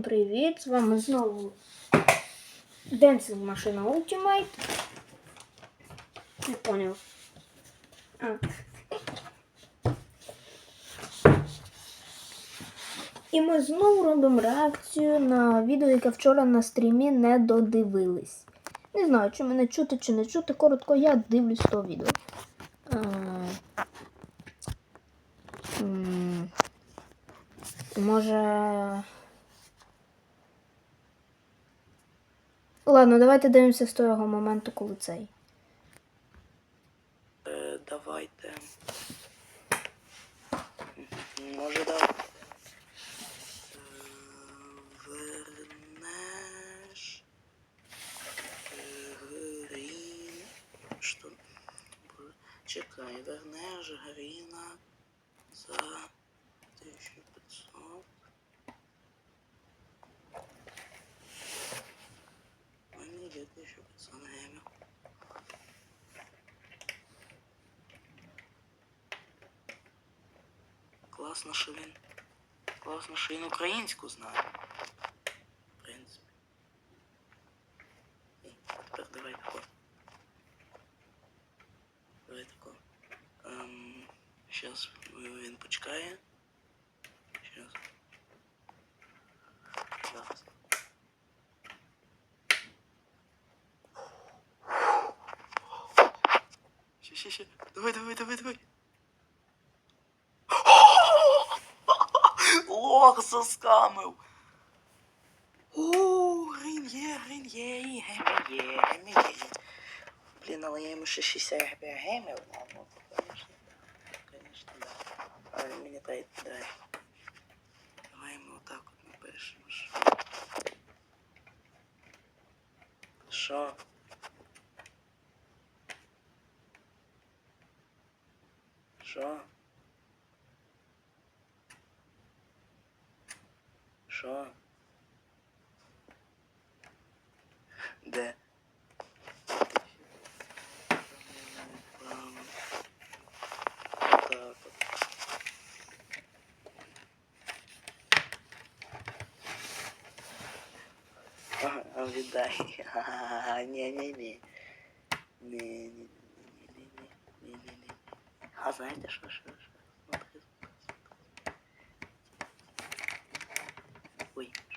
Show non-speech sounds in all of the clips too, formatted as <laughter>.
Привіт! З вами знову Dancing Машина Ultimate. Не поняв. А. І ми знову робимо реакцію на відео, яке вчора на стрімі не додивились. Не знаю, чи мене чути, чи не чути. Коротко, я дивлюсь то відео. А, Може. Ладно, давайте дивимося з того моменту, коли цей. Е, давайте. Може да. Е, Вернеш. е, Грін. Що? Чекай, вернеш Гріна за 1500. У мене є 1500 гривень. Класно, що він. Класно, що він українську знає. В принципі. І тепер давай тако. Давай тако. Ем, щас він почекає. Щас. Зараз. Ще, ще, ще. Давай, давай, давай, давай. Лох заскамив. О, грін є, грін є, і гемі є. Блін, але я йому ще 60 гемів, ладно, то, конечно, да. Конечно, да. Але мені дай, дай. Давай йому отак от напишемо. що. Що? Що? Що? Де? Так от. Віддай. Ха-ха-ха, Ні-ні-ні. Ні-ні-ні-ні-ні-ні-ні. А знаєте що, що,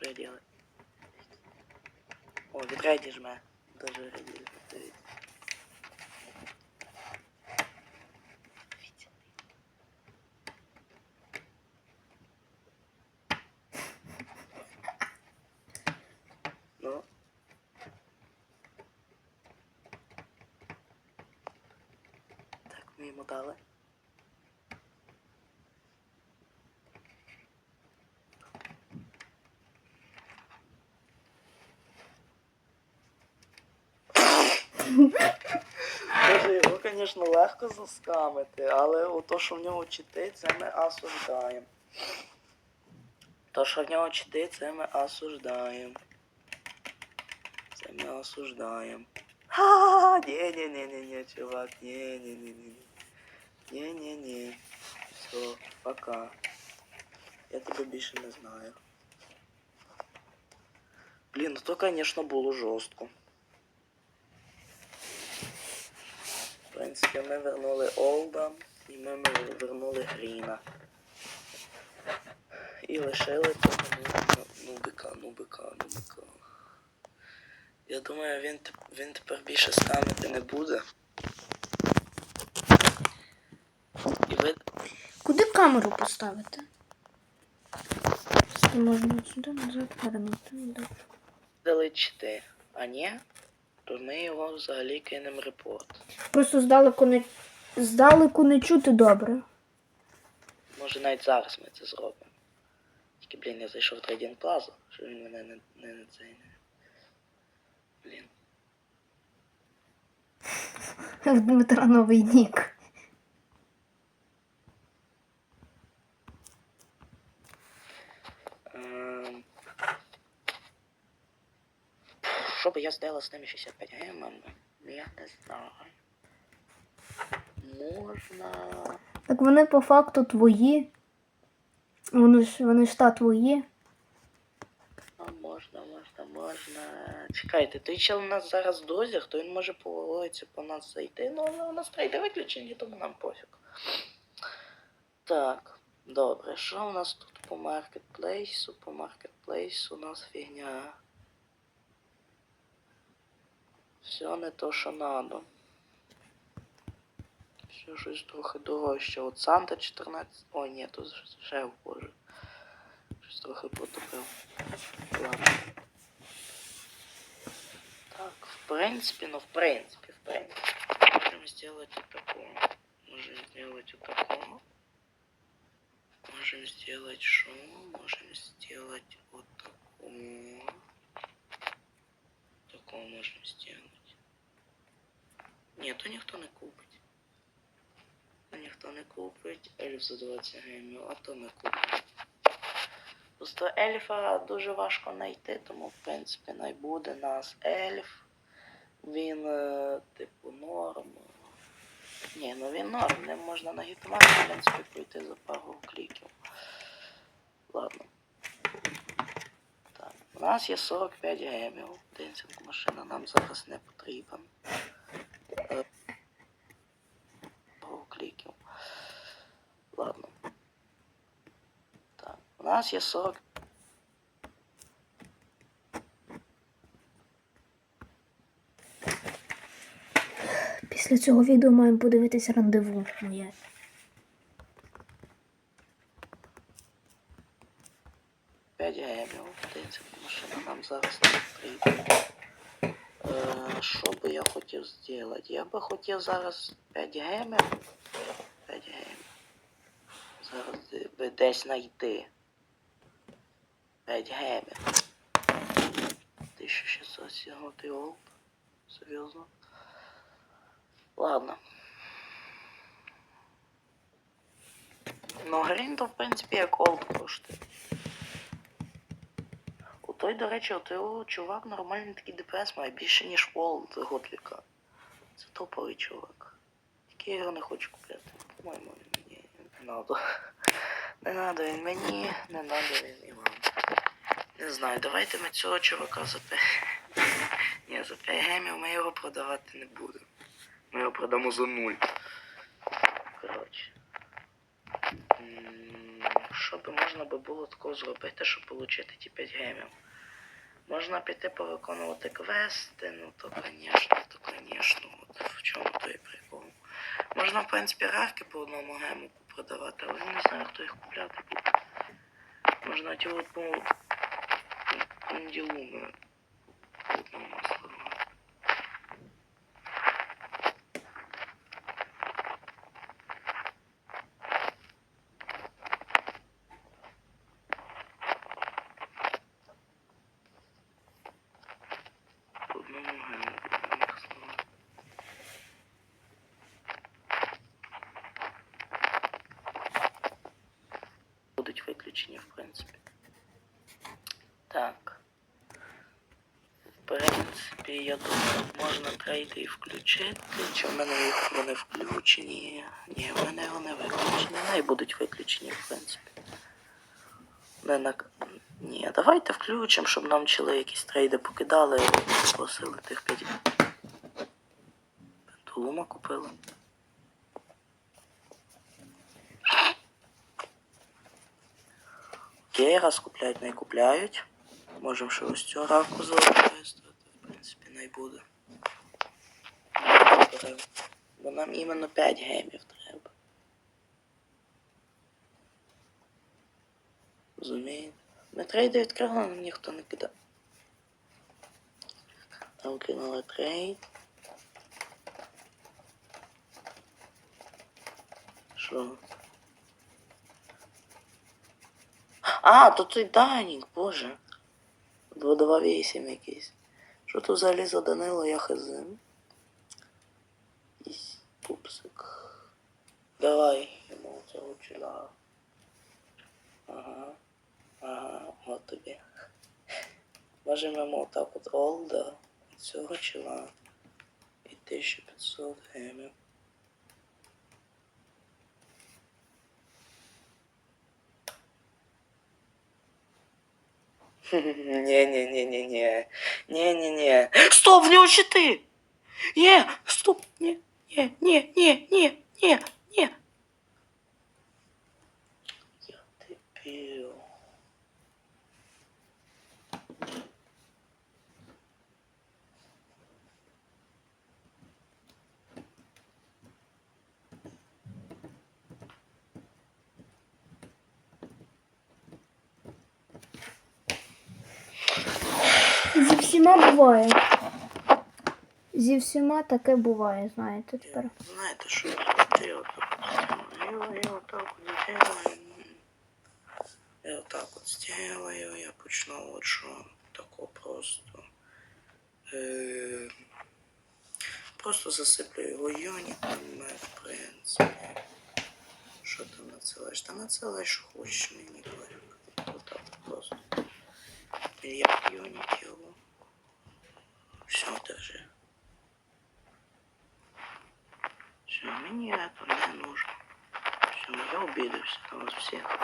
что я делаю? О, ветряйте жме. Даже родили. Ну. Так, ми йому дали. Боже, його, звісно, легко заскамити, але то, що в нього чити, це ми осуждаємо. То, що в нього чити, це ми осуждаємо. Це ми осуждаємо. Ха, ні, ні, ні, ні, ні, чувак, ні, ні. Все, пока. Я тебе більше не знаю. Блін, ну то, звісно, було жорстко. В принципі, ми вернули Олда і ми вернули Гріна. І лишили того ну- нубика, нубика, нубика. Я думаю, він, він тепер більше скамити не буде. І ви Куди камеру поставити? Можна сюди назад. Да. дали чити, а ні, то ми його взагалі кинемо репорт. Просто здалеку не здалеку не чути добре. Може навіть зараз ми це зробимо. Тільки, блін, я зайшов в Trading Plaza, що він мене не, не, не цей не. Блін. <laughs> В Дмитра новий нік. Ем, Що би я зробила з тими 65 гемами? Я не знаю. Можна. Так вони по факту твої. Вони ж вони ж та твої. можна, можна, можна. Чекайте, той чел у нас зараз дозі, то він може по вулиці по нас зайти, ну але у нас трейди виключені, тому нам пофіг. Так, добре, що у нас тут по маркетплейсу? По маркетплейсу у нас фігня. Все не то, що надо. Все щось трохи дорожче. От Санта 14. Ой, ні, тут ще боже. Щось трохи потопив. Ладно. Так, в принципе, ну в принципе, в принципе. Можем сделать вот такого. Можем сделать вот такого. Можем сделать что? Можем сделать вот такого. Такого можем сделать. Ні, то ніхто не купить. То ніхто не купить. Ельф за 20 гривень, а то ми купимо. Просто ельфа дуже важко знайти, тому в принципі найбуде нас ельф. Він, е, типу, норм. Ні, ну він норм, ним можна на гітмані, в принципі, пройти за пару кліків. Ладно. Так, у нас є 45 гемів. Денсинг машина нам зараз не потрібен. Е, Пару кліків. Ладно. Так, у нас є 40 Після цього відео маємо подивитися рандеву моє. П'ять. Денсинг машина нам зараз не потрібна. Е, що би я хотів зробити? Я би хотів зараз 5 гемів. 5 гемів. Би десь знайти. 5 гемів. 1600 сігнутий олд. Серйозно. Ладно. Ну, грін то, в принципі, як олд коштує. У той, до речі, у той чувак нормальний такий ДПС має більше, ніж Олд Готліка. Це топовий чувак. Тільки я його не хочу купляти. По-моєму, надо. Не надо він мені, не надо він і вам. Не знаю, давайте ми цього чувака за 5... <laughs> Ні, за 5 гемів ми його продавати не будемо. Ми його продамо за нуль. Коротше. Що би можна було такого зробити, щоб отримати ті 5 гемів? Можна піти повиконувати квести, ну то звісно, то звісно, от в чому той прикол. Можна, в принципі, рарки по одному гему продавати, але я не знаю, хто їх купляти буде. Можна ті от по пенділуми по одному сливати. По одному гему будемо їх сливати. Будуть в принципі. Так. В принципі, я думаю, можна трейди і включити. Чи в мене їх вони включені? Ні, в мене вони виключені. Най будуть виключені, в принципі. Не на... Ні, давайте включимо, щоб нам чили якісь трейди покидали просили тих 5. Пентулума купили. Окей, раз купляють, не купляють. Можемо ще ось цю равку завикористати, в принципі, не буде. Бо нам іменно 5 гемів треба. Розумієте? Ми трейди відкрили, нам ніхто не кидає. Там кинули трейд. Що? А, то той Данік, боже. 228 якийсь. Що тут взагалі за Данило, я хазин. Якийсь пупсик. Давай йому цього чола. Ага. Ага, от тобі. Йому отак от олда цього чола. І 1500 гемів. Не-не-не-не-не. Не-не-не. Стоп, в нього щити! Є! Стоп! Ні, ні, ні, ні, ні, ні, ні. Я дебіл. Зі всіма буває. Зі всіма таке буває, знаєте тепер. Знаєте, що я отак от я отак от сделаю. Я отак от сделаю, я почну от що тако просто. Е, просто засиплю його юнітами, в принципі. Що ти надсилаєш? Та надсилай, що хочеш мені Мільярд юнітів. Все, держи. Все, мені это не нужно. Все, я обідався на вас всіх.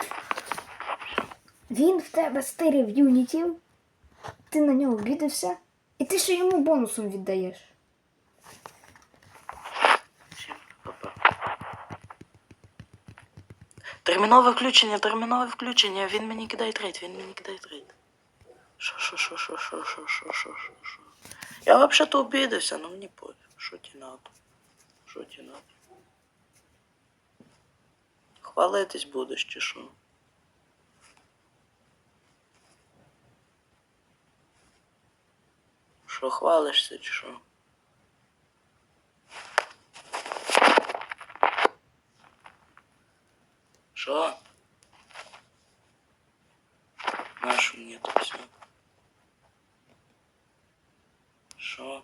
Все. Він в тебе стирив юнітів, ти на нього обідався, і ти ще йому бонусом віддаєш. Всім па-па. Термінове включення, термінове включення. Він мені кидає трейд, він мені кидає трейд. Що. Я вообще-то обідався, ну мені пофіг. Що ті надо? Що ті надо? Хвалитись будеш чи що? Що хвалишся чи що? Що? Нашу мені це все. Що?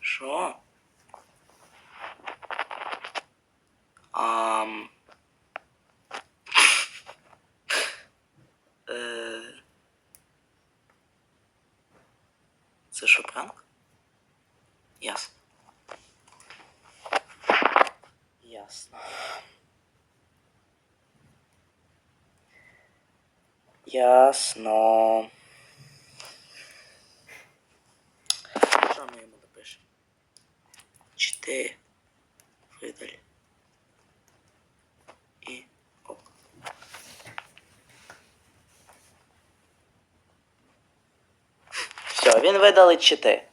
Що? Ам. Е... Це що, пранк? Ясно. Ясно. Ясно. Що ми йому напишемо? Чи ти видалі? Все, він видалить чити.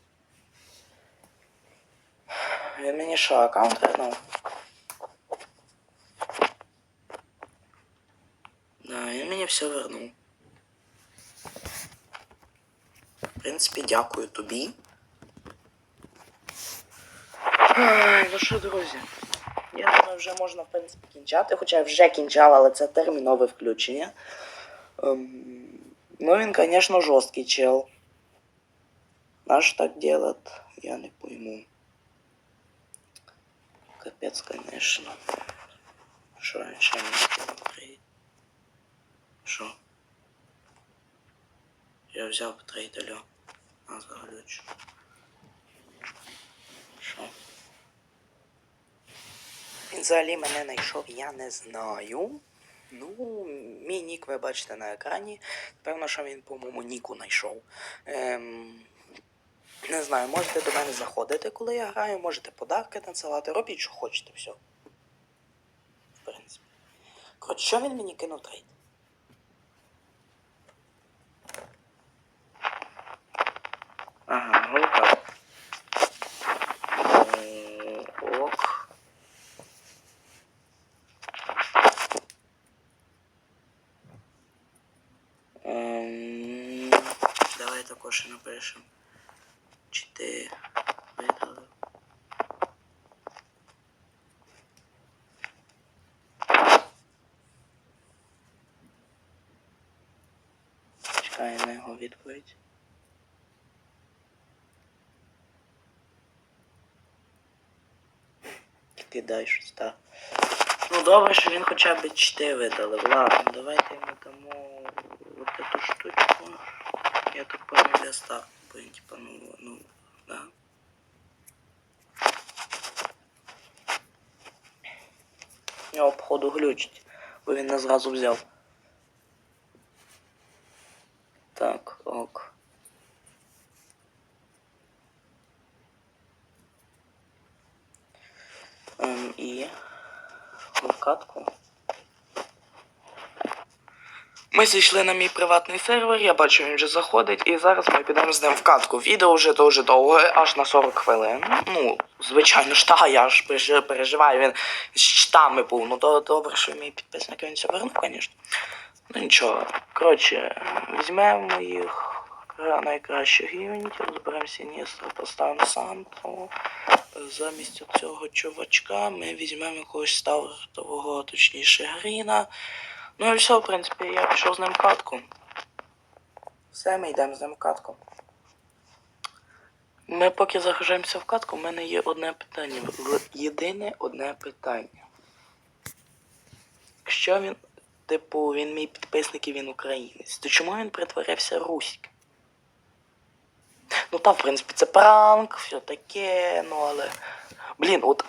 Він мені що, аккаунт вернув? Да, все вернув. В принципі, дякую тобі. Ай, ну що, друзі? Я думаю, вже можна, в принципі, кінчати, хоча я вже кінчав, але це термінове включення. Ем, ну, він, звісно, жорсткий чел. Наш так делать, я не пойму. Капец, конечно. Що раньше не трейд? Що? Я взяв трейд, алло. А, заглючу. Що? Він взагалі мене знайшов, я не знаю. Ну, мій нік ви бачите на екрані. Певно, що він, по-моєму, ніку знайшов. Ем, не знаю, можете до мене заходити, коли я граю, можете подарки надсилати, робіть, що хочете, все. В принципі. Коротше, що він мені кинув трейд? Ага, голуба. М, Ок. Ем, Давай також напишемо. Чи ти на його відповідь. кидай щось, так. Ну добре, що він хоча б 4 видалив. Ладно, давайте йому дамо ось эту штучку. Я так помню, став. Типа, ну, ну, да. Я обходу глючить, бо він не зразу взяв. Ем, і в катку. Ми зайшли на мій приватний сервер, я бачу, він вже заходить, і зараз ми підемо з ним в катку. Відео вже дуже довге, аж на 40 хвилин. Ну, звичайно ж, та, я ж переживаю, він з читами був. Ну, добре, що мій підписник він це вернув, звісно. Ну нічого. Коротше, візьмемо моїх найкращих юнітів, зберемо Сіністра, поставимо Санту. Замість цього чувачка ми візьмемо якогось стартового, точніше, Гріна. Ну і все, в принципі, я пішов з ним катку. Все, ми йдемо з ним катку. Ми поки загружаємося в катку, в мене є одне питання. Єдине одне питання. Якщо він, типу, він мій підписник і він українець, то чому він притворився руським? Ну та, в принципі, це пранк, все таке, ну але. Блін, от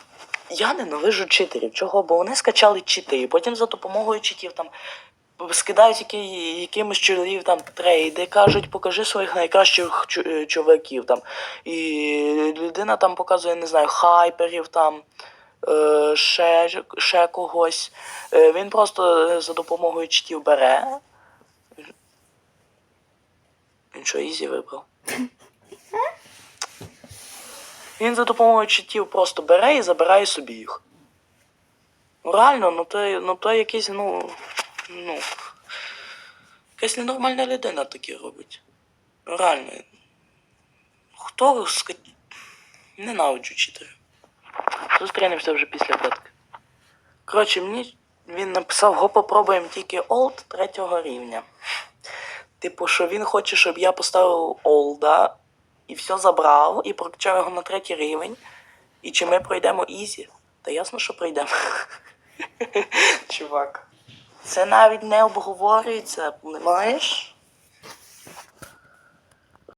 я ненавижу читерів. Чого? Бо вони скачали чити, і потім за допомогою читів там скидають які, якимось чоловіків там трейди, кажуть, покажи своїх найкращих е, чуваків там. І людина там показує, не знаю, хайперів там. е, Ще, ще когось. Е, Він просто за допомогою читів бере. Він що, ізі вибрав? <laughs> Він за допомогою читів просто бере і забирає собі їх. Ну реально, ну то, ну то якийсь, ну. Ну. Якась ненормальна людина таке робить. Реально. Хто ска... Ненавиджу читерів. Зустрінемося вже після катки. Коротше, мені він написав, го попробуємо тільки олд третього рівня. Типу, що він хоче, щоб я поставив олда і все забрав, і прокачав його на третій рівень. І чи ми пройдемо ізі? Та ясно, що пройдемо. <laughs> Чувак. Це навіть не обговорюється, понимаєш?